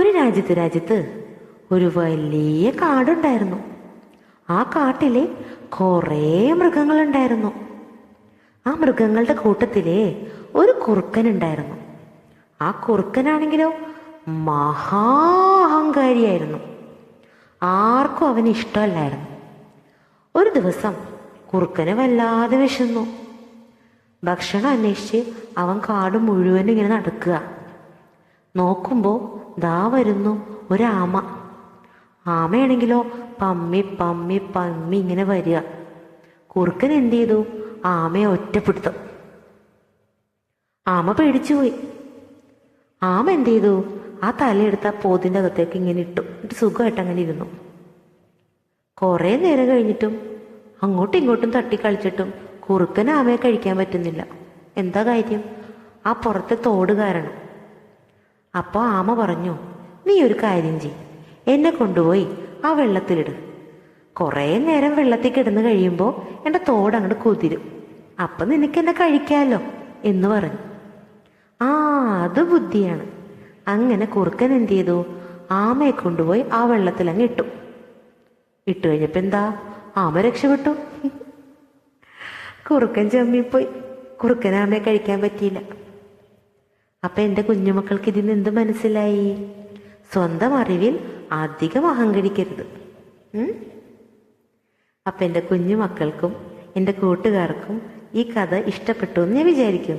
ഒരു രാജ്യത്ത് രാജ്യത്ത് ഒരു വലിയ കാടുണ്ടായിരുന്നു. ആ കാട്ടിലെ കുറേ മൃഗങ്ങളുണ്ടായിരുന്നു. ആ മൃഗങ്ങളുടെ കൂട്ടത്തിലെ ഒരു കുറുക്കൻ ഉണ്ടായിരുന്നു ആ കുറുക്കനാണെങ്കിലോ മഹാ അഹങ്കാരിയായിരുന്നു ആർക്കും അവന് ഇഷ്ടമല്ലായിരുന്നു. ഒരു ദിവസം കുറുക്കന് വല്ലാതെ വിശന്നു. ഭക്ഷണം അന്വേഷിച്ച് അവൻ കാട് മുഴുവൻ ഇങ്ങനെ നടക്കുക. നോക്കുമ്പോൾ ദാ വരുന്നു ഒരാമ. ആമയാണെങ്കിലോ പമ്മി പമ്മി പമ്മി ഇങ്ങനെ വരിക. കുറുക്കൻ എന്ത് ചെയ്തു? ആമയെ ഒറ്റപ്പെടുത്തും. ആമ പേടിച്ചുപോയി. ആമ എന്ത് ചെയ്തു? ആ തലയെടുത്ത് ആ പോതിന്റെ അകത്തേക്ക് ഇങ്ങനെ ഇട്ടു. എന്നിട്ട് സുഖമായിട്ട് അങ്ങനെ ഇരുന്നു. കുറേ നേരം കഴിഞ്ഞിട്ടും അങ്ങോട്ടും ഇങ്ങോട്ടും തട്ടി കളിച്ചിട്ടും കുറുക്കൻ ആമയെ കഴിക്കാൻ പറ്റുന്നില്ല. എന്താ കാര്യം? ആ പുറത്തെ തോട് കാരണം. അപ്പോൾ ആമ പറഞ്ഞു നീ ഒരു കാര്യം ചെയ്. എന്നെ കൊണ്ടുപോയി ആ വെള്ളത്തിലിട്. കുറേ നേരം വെള്ളത്തിൽ കിടന്ന് കഴിയുമ്പോൾ എന്റെ തോട് അങ്ങോട്ട് കുതിരും. അപ്പം നിനക്ക് എന്നെ കഴിക്കാമല്ലോ എന്ന് പറഞ്ഞു. ആ അത് ബുദ്ധിയാണ്. അങ്ങനെ കുറുക്കൻ എന്ത് ചെയ്തു? ആമയെ കൊണ്ടുപോയി ആ വെള്ളത്തിൽ അങ്ങ് ഇട്ടു. ഇട്ട് കഴിഞ്ഞപ്പോൾ എന്താ? ആമ രക്ഷപ്പെട്ടു. കുറുക്കൻ ചമ്മിപ്പോയി. കുറുക്കൻ ആമയെ കഴിക്കാൻ പറ്റിയില്ല. അപ്പൊ എന്റെ കുഞ്ഞുമക്കൾക്ക് ഇതിൽ നിന്ന് എന്ത് മനസ്സിലായി? സ്വന്തം അറിവിൽ അധികം അഹങ്കരിക്കരുത്. അപ്പം എന്റെ കുഞ്ഞുമക്കൾക്കും എന്റെ കൂട്ടുകാർക്കും ഈ കഥ ഇഷ്ടപ്പെട്ടു എന്ന് ഞാൻ വിചാരിക്കുന്നു.